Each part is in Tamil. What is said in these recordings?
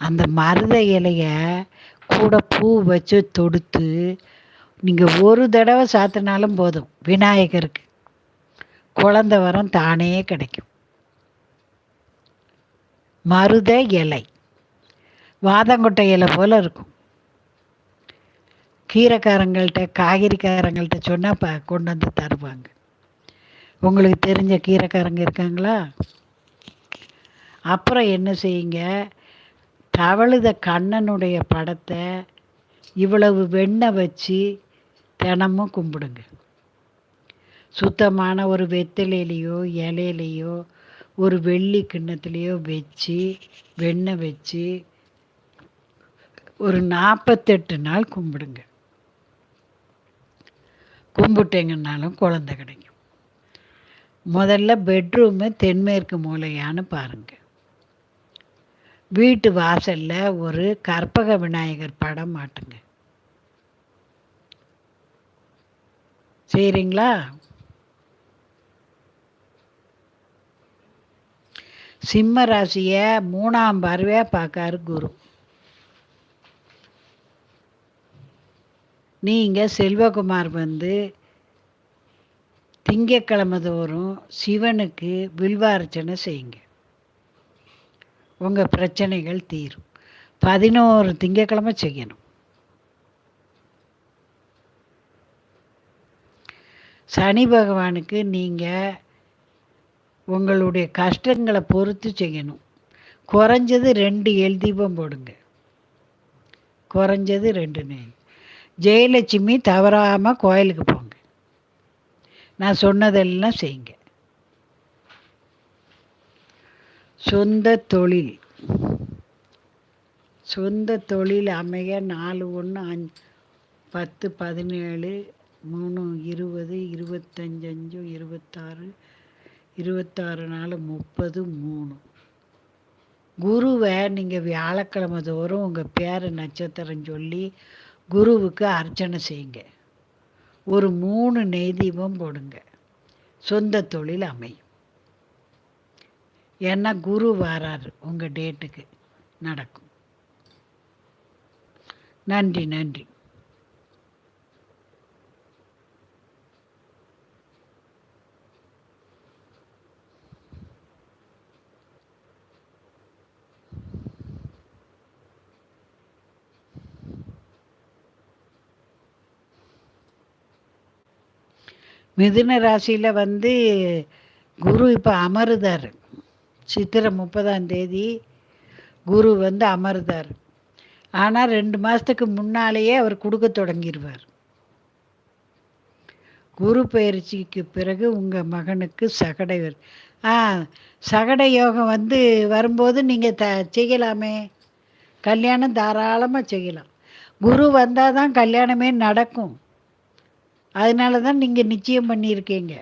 அந்த மருத இலைய கூட பூ வச்சு தொடுத்து நீங்கள் ஒரு தடவை சாத்தினாலும் போதும். விநாயகருக்கு. குழந்த வரம் தானே கிடைக்கும். மருத இலை. வாதங்கொட்டை இலை போல் இருக்கும். கீரைக்காரங்கள்ட்ட காய்கறிக்காரங்கள்ட்ட சொன்னால் ப கொண்டு வந்து தருவாங்க. உங்களுக்கு தெரிஞ்ச கீரைக்காரங்க இருக்காங்களா? அப்புறம் என்ன செய்யுங்க? தவழுத கண்ணனுடைய படத்தை இவ்வளவு வெண்ணெய் வச்சு தினமும் கும்பிடுங்க. சுத்தமான ஒரு வெத்தலையிலையோ இலையிலையோ ஒரு வெள்ளி கிண்ணத்துலேயோ வச்சு வெண்ணெய் வச்சு ஒரு நாற்பத்தெட்டு நாள் கும்பிடுங்க. கும்பிட்டீங்கன்னாலும் குழந்த கிடைக்கும். முதல்ல பெட்ரூமு தென்மேற்கு மூலையான்னு பாருங்கள் வீட்டு வாசலில் ஒரு கற்பக விநாயகர் படம் மாட்டுங்க. சரிங்களா சிம்ம ராசியை மூணாம் பார்வையாக பார்க்காரு குரு. நீங்கள் செல்வகுமார் வந்து திங்கக்கிழமை தோறும் சிவனுக்கு வில்வார்ச்சனை செய்யுங்க. உங்கள் பிரச்சனைகள் தீரும். பதினோரு திங்கக்கிழமை செய்யணும். சனி பகவானுக்கு நீங்கள் உங்களுடைய கஷ்டங்களை பொறுத்து செய்யணும். குறைஞ்சது ரெண்டு எல் தீபம் போடுங்க. குறைஞ்சது ரெண்டு நெய் ஜெயலட்சுமி தவறாமல் கோயிலுக்கு போங்க. நான் சொன்னதெல்லாம் செய்யுங்க. சொந்த தொழில். சொந்த தொழில் அமைய நாலு ஒன்று அஞ்சு பத்து பதினேழு மூணு இருபது இருபத்தஞ்சு அஞ்சு இருபத்தாறு இருபத்தாறு நாலு முப்பது மூணு. குருவை நீங்கள் வியாழக்கிழமை தோறும் உங்கள் பேர் நட்சத்திரம் சொல்லி குருவுக்கு அர்ச்சனை செய்யுங்க. ஒரு மூணு நெய்தீபம் போடுங்க. சொந்த தொழில் அமையும். ஏன்னா குரு வராரு. உங்கள் டேட்டுக்கு நடக்கும். நன்றி நன்றி. மிதுன ராசியில் வந்து குரு இப்போ அமருதார். சித்திரை முப்பதாம் தேதி குரு வந்து அமர்ந்தார். ஆனால் ரெண்டு மாதத்துக்கு முன்னாலேயே அவர் கொடுக்க தொடங்கிடுவார் குரு பயிற்சிக்கு பிறகு உங்கள் மகனுக்கு சகடை வரும் ஆ சகடை யோகம் வந்து வரும்போது நீங்கள் த செய்யலாமே. கல்யாணம் தாராளமாக செய்யலாம். குரு வந்தால் தான் கல்யாணமே நடக்கும். அதனால தான் நீங்கள் நிச்சயம் பண்ணியிருக்கீங்க.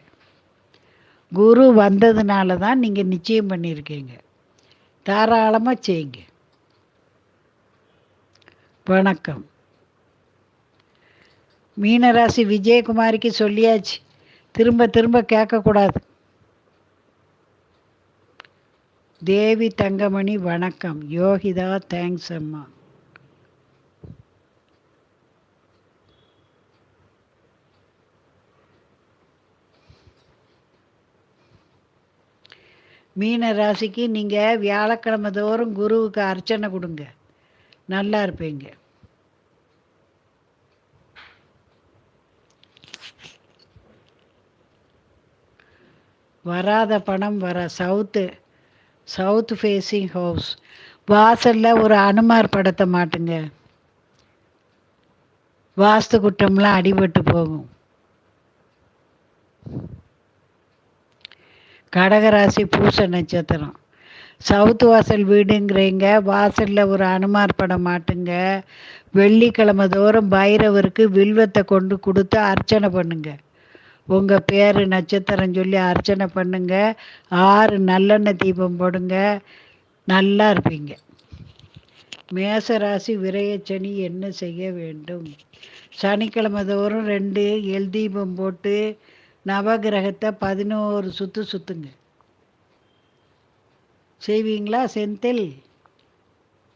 குரு வந்ததுனால தான் நீங்கள் நிச்சயம் பண்ணியிருக்கீங்க. தாராளமாக செய்யுங்க. வணக்கம். மீனராசி விஜயகுமாரிக்கு சொல்லியாச்சு. திரும்ப திரும்ப கேட்கக்கூடாது. தேவி தங்கமணி வணக்கம். யோகிதா தேங்க்ஸ் அம்மா. மீன ராசிக்கு நீங்கள் வியாழக்கிழமை தோறும் குருவுக்கு அர்ச்சனை கொடுங்க. நல்லா இருப்பீங்க. வராத பணம் வர சவுத்து சவுத் ஃபேஸிங் ஹவுஸ் வாசலில் ஒரு அனுமார் படத்தை மாட்டுங்க. வாஸ்து குட்டம்லாம் அடிபட்டு போகும். கடகராசி பூச நட்சத்திரம். சவுத்து வாசல் வீடுங்கிறீங்க வாசலில் ஒரு அனுமார் படம் மாட்டுங்க. வெள்ளிக்கிழமை தோறும் பைரவருக்கு வில்வத்தை கொண்டு கொடுத்து அர்ச்சனை பண்ணுங்க. உங்கள் பேர் நட்சத்திரம் சொல்லி அர்ச்சனை பண்ணுங்க. ஆறு நல்லெண்ணெய் தீபம் போடுங்க. நல்லா இருப்பீங்க. மேசராசி விரயச்சனி என்ன செய்ய வேண்டும்? சனிக்கிழமை தோறும் ரெண்டு எல் தீபம் போட்டு நவகிரகத்தை பதினோரு சுற்று சுற்றுங்க செய்வீங்களா செந்தில்?